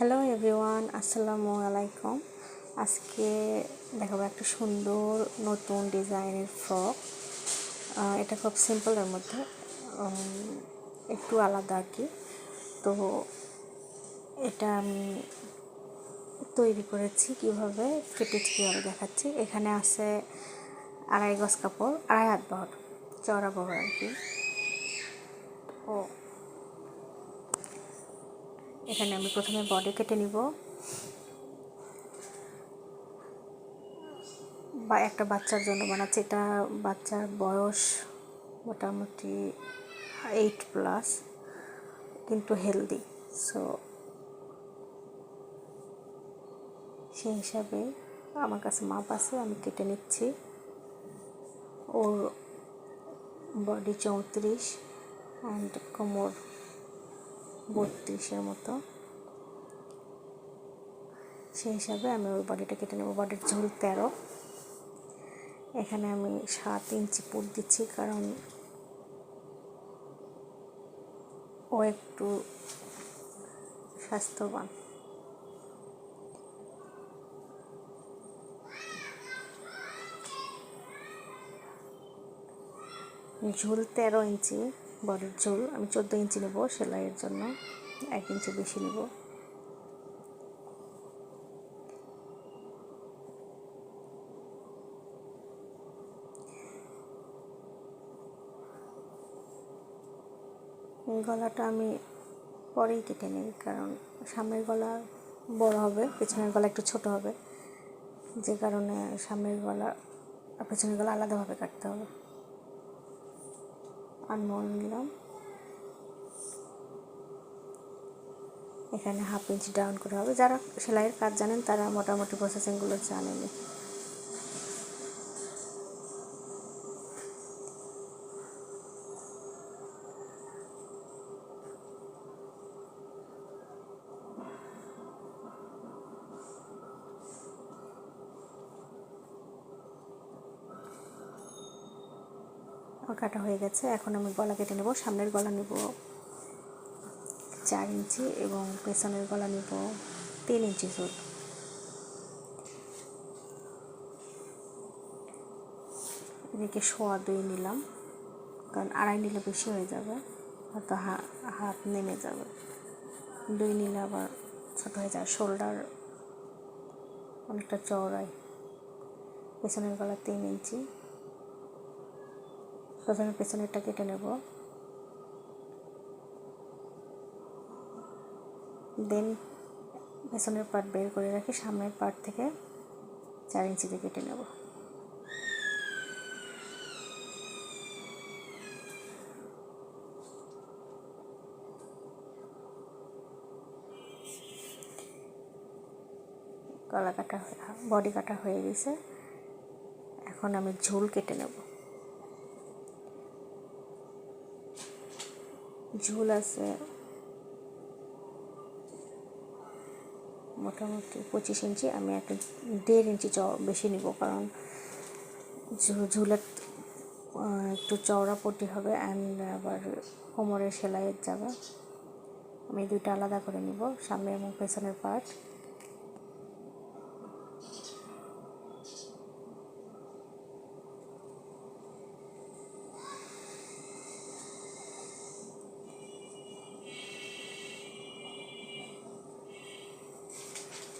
Hello everyone আসসালামু আলাইকুম আজকে দেখাবো একটা সুন্দর নতুন ডিজাইনের ফ্রক এটা খুব সিম্পলের মধ্যে একটু আলাদা আর কি। তো এটা আমি তৈরি করেছি কীভাবে কেটেছি কীভাবে দেখাচ্ছি। এখানে আছে আড়াই গজ কাপড়, আড়াই হাত বহর, চওড়া বহর আর কি। ও এখানে আমি প্রথমে বডি কেটে নিব। বা একটা বাচ্চার জন্য বানাচ্ছি। এটা বাচ্চার বয়স মোটামুটি এইট প্লাস কিন্তু হেলদি সো সেই হিসাবে আমার কাছে মাপ আছে, আমি কেটে নিচ্ছি। ওর বডি চৌত্রিশ অ্যান্ড কোমর বত্রিশের মতো। সেই হিসাবে আমি ওই বডিটা কেটে নেব। বডির ঝুল তেরো। এখানে আমি সাত ইঞ্চি পুট দিচ্ছি কারণ ও একটু স্বাস্থ্যবান। ঝুল তেরো ইঞ্চি। বডির ঝোল। আমি চোদ্দ ইঞ্চি নেব সেলাইয়ের জন্য। এক ইঞ্চি বেশি নেব। গলাটা আমি পরেই কেটে নিই, কারণ সামনের গলা বড় হবে, পেছনের গলা একটু ছোট হবে। যে কারণে সামনের গলা পেছনের গলা আলাদাভাবে কাটতে হবে। আনমোল নিলাম। এখানে হাফ ইঞ্চি ডাউন করে হবে। যারা সেলাইয়ের কাজ জানেন, তারা মোটামুটি প্রসেসিংগুলো জানেন কাটা হয়ে গেছে। এখন আমি গলা কেটে নেব, সামনের গলা নেব চার ইঞ্চি এবং পেছনের গলা নিব তিন ইঞ্চি জোর। এদিকে সোয়া দুই নিলাম, কারণ আড়াই নিলে বেশি হয়ে যাবে, হয়তো হা, হাত নেমে যাবে। দুই নিলে আবার ছোট হয়ে যায়, শোল্ডার অনেকটা চওড়ায়। পেছনের গলা তিন ইঞ্চি। প্রথমে পেছনেরটা কেটে নেব। দেন পেছনের পার্ট বের করে রাখি, সামনের পার্ট থেকে চার ইঞ্চিতে কেটে নেব। গলা কাটা বডি কাটা হয়ে গেছে। এখন আমি ঝোল কেটে নেব। ঝোল আছে। মোটামুটি পঁচিশ ইঞ্চি, আমি একটা দেড় ইঞ্চি চ বেশি নিব কারণ ঝুলের একটু চওড়া পটি হবে অ্যান্ড আবার কোমরের সেলাইয়ের যাবে আমি দুইটা আলাদা করে নিব সামনে এবং পেছনের পার্ট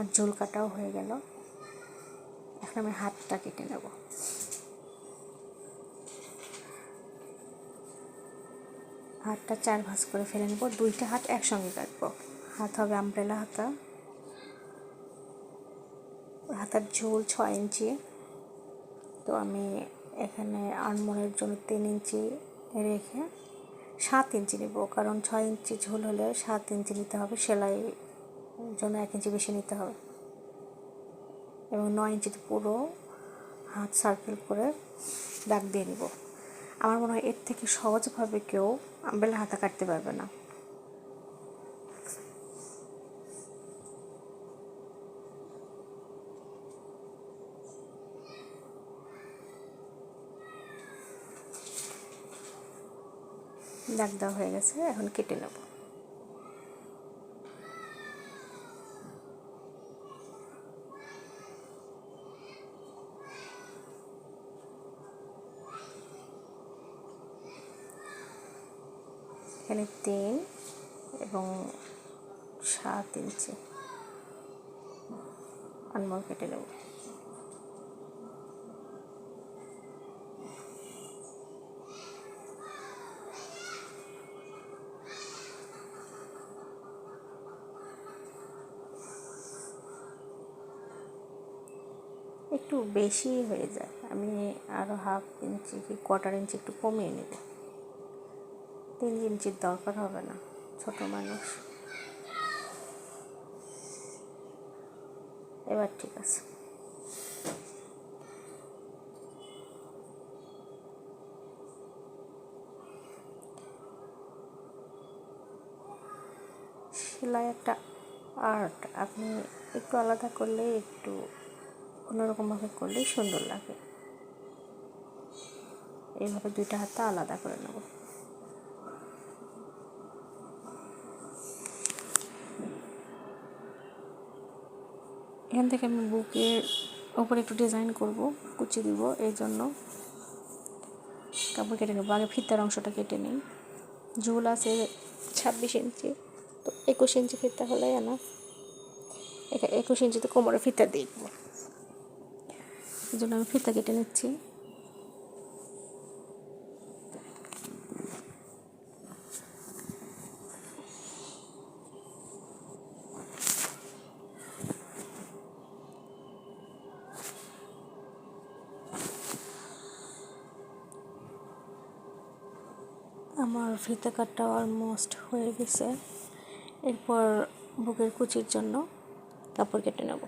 আমার ঝোল কাটাও হয়ে গেল। এখন আমি হাতটা কেটে নেব। হাতটা চার ভাঁজ করে ফেলে নেব। দুইটা হাত একসঙ্গে কাটবো। হাত হবে আমব্রেলা হাতা। হাতার ঝোল ছ ইঞ্চি। তো আমি এখানে আনমনের জন্য তিন ইঞ্চি রেখে সাত ইঞ্চি নেব। কারণ ছয় ইঞ্চি ঝোল হলে সাত ইঞ্চি নিতে হবে, সেলাই জন্য এক ইঞ্চি বেশি নিতে হবে। এবং নয় ইঞ্চিতে পুরো হাত সার্কেল করে দাগ দিয়ে নিব। আমার মনে হয় এর থেকে সহজভাবে কেউ আম্বেলা হাতা কাটতে পারবে না। দাগ দেওয়া হয়ে গেছে, এখন কেটে নেব। এখানে তিন এবং সাত ইঞ্চি। আনমল কেটে নেব। একটু বেশি হয়ে যায়। আমি আরও হাফ ইঞ্চি কি কোয়ার্টার ইঞ্চি একটু কমিয়ে নেব। তিন ইঞ্চির দরকার হবে না, ছোট মানুষ। এবার ঠিক আছে। সেলাই একটা আর্ট, আপনি একটু আলাদা করলে, একটু অন্যরকমভাবে করলেই সুন্দর লাগে। এইভাবে দুইটা হাতটা আলাদা করে নেব। এখান থেকে আমি বুকের ওপরে একটু ডিজাইন করব কুচি দিব, এই জন্য কাপড় কেটে নেব। আগে ফিতার অংশটা কেটে নিই। ঝুল আছে ছাব্বিশ ইঞ্চি। তো একুশ ইঞ্চি ফিতা হলে না একুশ ইঞ্চিতে কোমরে ফিতা দিয়ে এই জন্য আমি ফিতা কেটে নিচ্ছি আমার ফিতা কাটটা অলমোস্ট হয়ে গেছে। এরপর বুকের কুচির জন্য কাপড় কেটে নেব।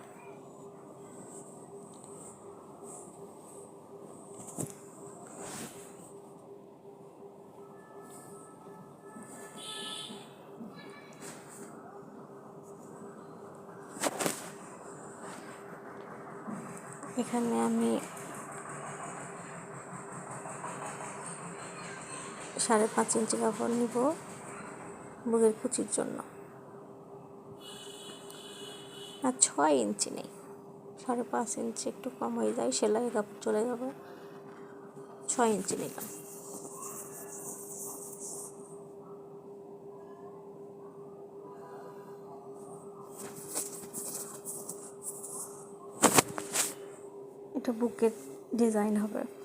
এখানে আমি সাড়ে পাঁচ ইঞ্চি কাপড় নিব বুকের কুচির জন্য। আর ছয় ইঞ্চি নেই। সাড়ে পাঁচ ইঞ্চি একটু কম হয়ে যায়, সেলাই কাপড় চলে যাবে। ছয় ইঞ্চি নিলাম। এটা বুকের ডিজাইন হবে।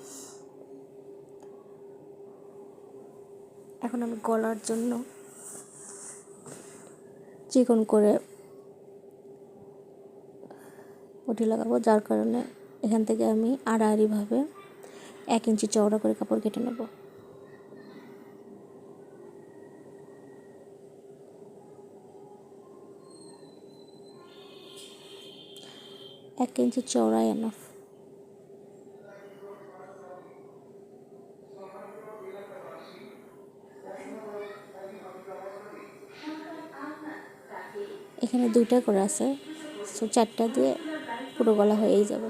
এখন আমি গলার জন্য চিকন করে পটি লাগাবো, যার কারণে এখান থেকে আমি আড়াআড়িভাবে এক ইঞ্চি চওড়া করে কাপড় কেটে নেব। এক ইঞ্চি চওড়াই এনাফ এখানে দুইটা করে আছে। সো চারটা দিয়ে পুরো গলা হয়েই যাবে।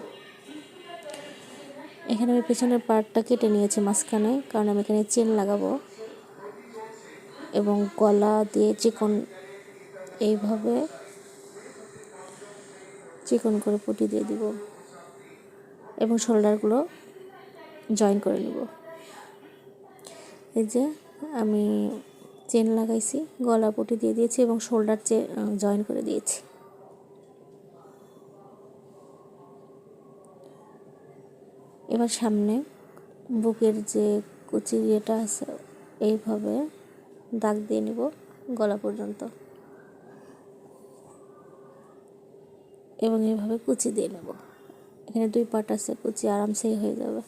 এখানে আমি পেছনের পার্টটা কেটে নিয়েছি মাঝখানে, কারণ আমি এখানে চেন লাগাবো। এবং গলা দিয়ে চিকন এইভাবে চিকন করে পুটি দিয়ে দিব। এবং শোল্ডারগুলো জয়েন করে নিব। এই যে আমি চেন লাগাইছি, গলা পুটি দিয়ে দিয়েছি এবং শোল্ডার চে জয়েন করে দিয়েছি। এবার সামনে বুকের যে কুচি ইয়েটা আছে, এইভাবে দাগ দিয়ে নিব গলা পর্যন্ত। এবং এইভাবে কুচি দিয়ে নেব। এখানে দুই পার্ট আছে, কুচি আরামসেই হয়ে যাবে।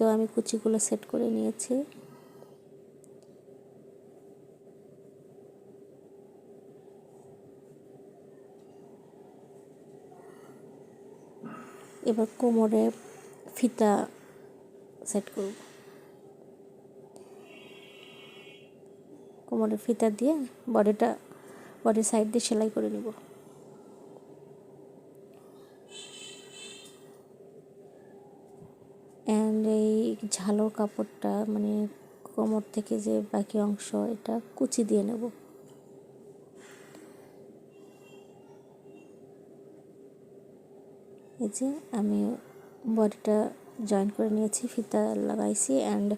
তো আমি কুচিগুলো সেট করে নিয়েছি। এবার কোমরে ফিতা সেট করব। কোমরে ফিতা দিয়ে বডিটা, বডির সাইড দিয়ে সেলাই করে নেব অ্যান্ড এই ঝালোর কাপড়টা মানে কোমর থেকে যে বাকি অংশ, এটা কুচি দিয়ে নেব। এই যে আমি বডিটা জয়েন করে নিয়েছি, ফিতা লাগাইছি অ্যান্ড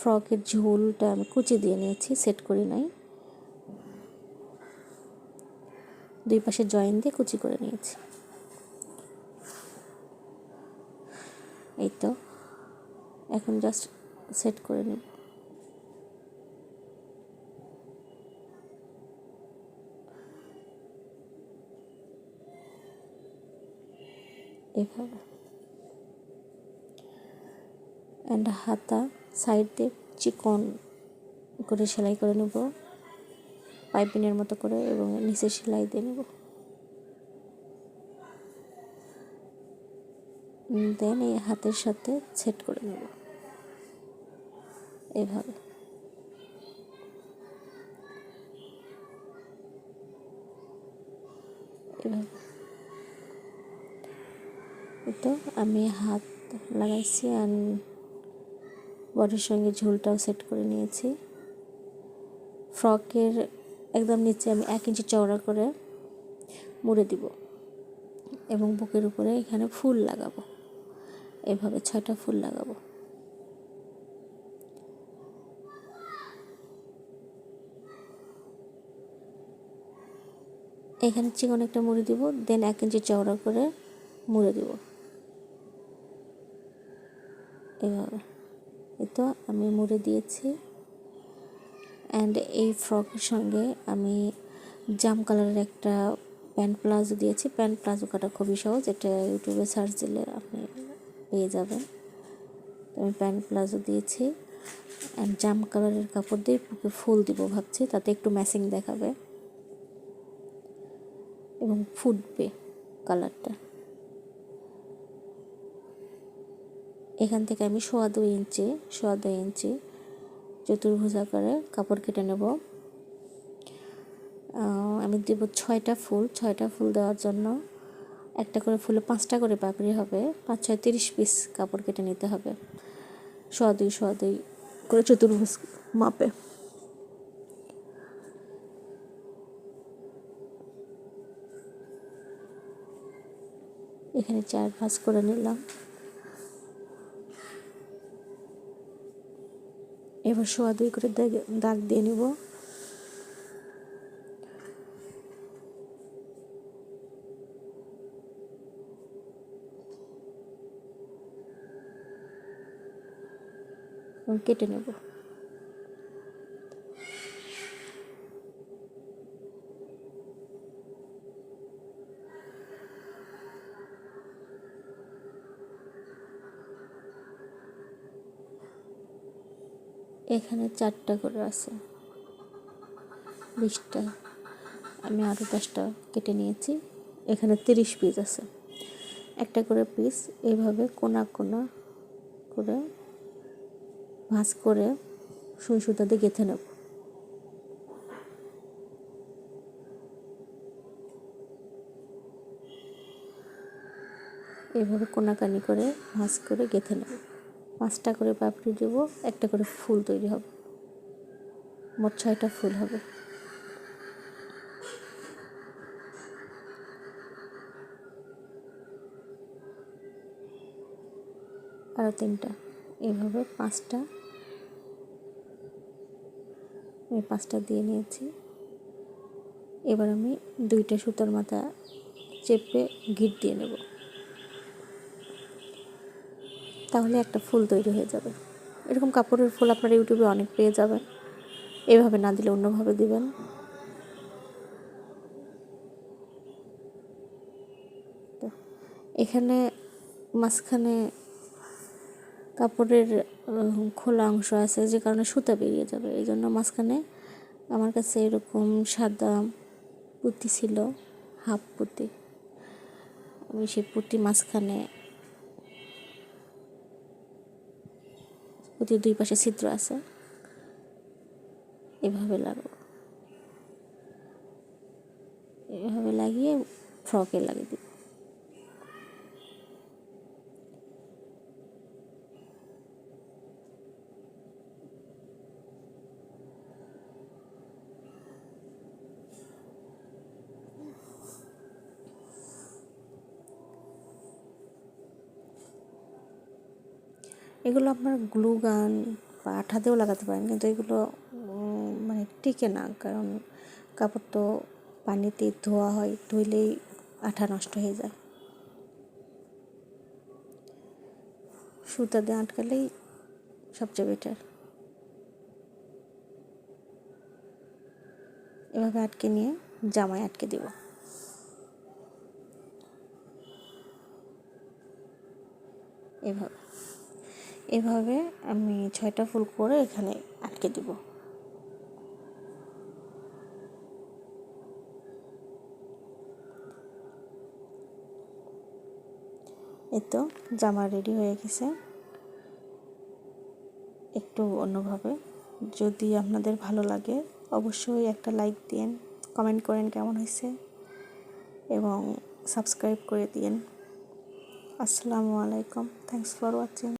ফ্রকের ঝোলটা আমি কুচি দিয়ে নিয়েছি, সেট করি নাই। দুই পাশে জয়েন দিয়ে কুচি করে নিয়েছি। এই তো। এখন জাস্ট সেট করে নেব এভাবে। অ্যান্ড হাতা সাইড দিয়ে চিকন করে সেলাই করে নেব। পাইপিনের মতো করে এবং নিচে সেলাই দিয়ে নেব। দেন এই হাতের সাথে সেট করে নেব এভাবে। এভাবে। তো আমি হাত লাগাইছি অ্যান্ড বডির সঙ্গে ঝুলটাও সেট করে নিয়েছি। ফ্রকের একদম নিচে আমি এক ইঞ্চি চওড়া করে মুড়ে দিব এবং বুকের উপরে এখানে ফুল লাগাবো। এভাবে ছয়টা ফুল লাগাবো। এখানে চিকন একটা মুড়ি দিব দেন এক ইঞ্চি চওড়া করে মুড়ে দিব। এভাবে। এই তো আমি মুড়ে দিয়েছি। অ্যান্ড এই ফ্রকের সঙ্গে আমি জাম কালারের একটা প্যান্ট প্লাজো দিয়েছি। প্যান্ট প্লাজো কাটা খুবই সহজ, এটা ইউটিউবে সার্চ দিলে আপনি পেয়ে যাবেন আমি প্যান্ট প্লাজো দিয়েছি অ্যান্ড জাম কালারের কাপড় দিয়ে বুকে ফুল দিব ভাবছি, তাতে একটু ম্যাচিং দেখাবে। এবং ফুটবে কালারটা। এখান থেকে আমি সোয়া দুই ইঞ্চি সোয়া দুই ইঞ্চি চতুর্ভুজ আকারে কাপড় কেটে নেব। আমি দেব ছয়টা ফুল ছয়টা ফুল দেওয়ার জন্য একটা করে ফুলে পাঁচটা করে পাপড়ি হবে, পাঁচ, ছয়, তিরিশ পিস কাপড় কেটে নিতে হবে। সোয়া দুই সোয়া দুই করে চতুর্ভুজ মাপে। এখানে চার ভাঁজ করে নিলাম। এবার সোয়া দুই করে দাগ দিয়ে নিব। কেটে নেব। এখানে চারটা করে আছে। বিশটা। আমি আরও দশটা কেটে নিয়েছি। এখানে তিরিশ পিস আছে। একটা করে পিস এইভাবে কোনা কোনা করে ভাঁজ করে সুই সুতা দিয়ে গেঁথে নেব। এইভাবে কোনাকানি করে ভাঁজ করে গেঁথে নেব। পাঁচটা করে পাপড়ি দেব, একটা করে ফুল তৈরি হবে। মোট ছয়টা ফুল হবে। আরও তিনটা। এইভাবে পাঁচটা আমি পাঁচটা দিয়ে নিয়েছি। এবার আমি দুইটা সুতোর মাথা চেপে গিট দিয়ে নেব। তাহলে একটা ফুল তৈরি হয়ে যাবে। এরকম কাপড়ের ফুল আপনারা ইউটিউবে অনেক পেয়ে যাবেন। এভাবে না দিলে অন্যভাবে দিবেন। এখানে মাঝখানে কাপড়ের খোলা অংশ আছে যে কারণে সুতা বেরিয়ে যাবে। এই জন্য মাঝখানে আমার কাছে এরকম সাদা পুঁতি ছিল, হাফ পুঁতি। আমি সেই পুঁতি মাঝখানে পুঁতির দুই পাশে ছিদ্র আছে, এভাবে লাগো এভাবে লাগিয়ে ফ্রকে লাগিয়ে দিব। এগুলো আপনার গ্লু গান বা আঠা দিয়েও লাগাতে পারেন, কিন্তু এগুলো মানে টিকে না। কারণ কাপড় তো পানিতে ধোয়া হয়, ধুইলেই আঠা নষ্ট হয়ে যায়। সুতা দিয়ে আটকালেই সবচেয়ে বেটার এভাবে আটকে নিয়ে জামায় আটকে দিব। এভাবে। এভাবে আমি ছয়টা ফুল করে এখানে আটকে দিব। এই তো জামা রেডি হয়ে গেছে। একটু অন্যভাবে। যদি আপনাদের ভালো লাগে, অবশ্যই একটা লাইক দিন কমেন্ট করেন কেমন হয়েছে, এবং সাবস্ক্রাইব করে দিন আসসালামু আলাইকুম। Thanks for watching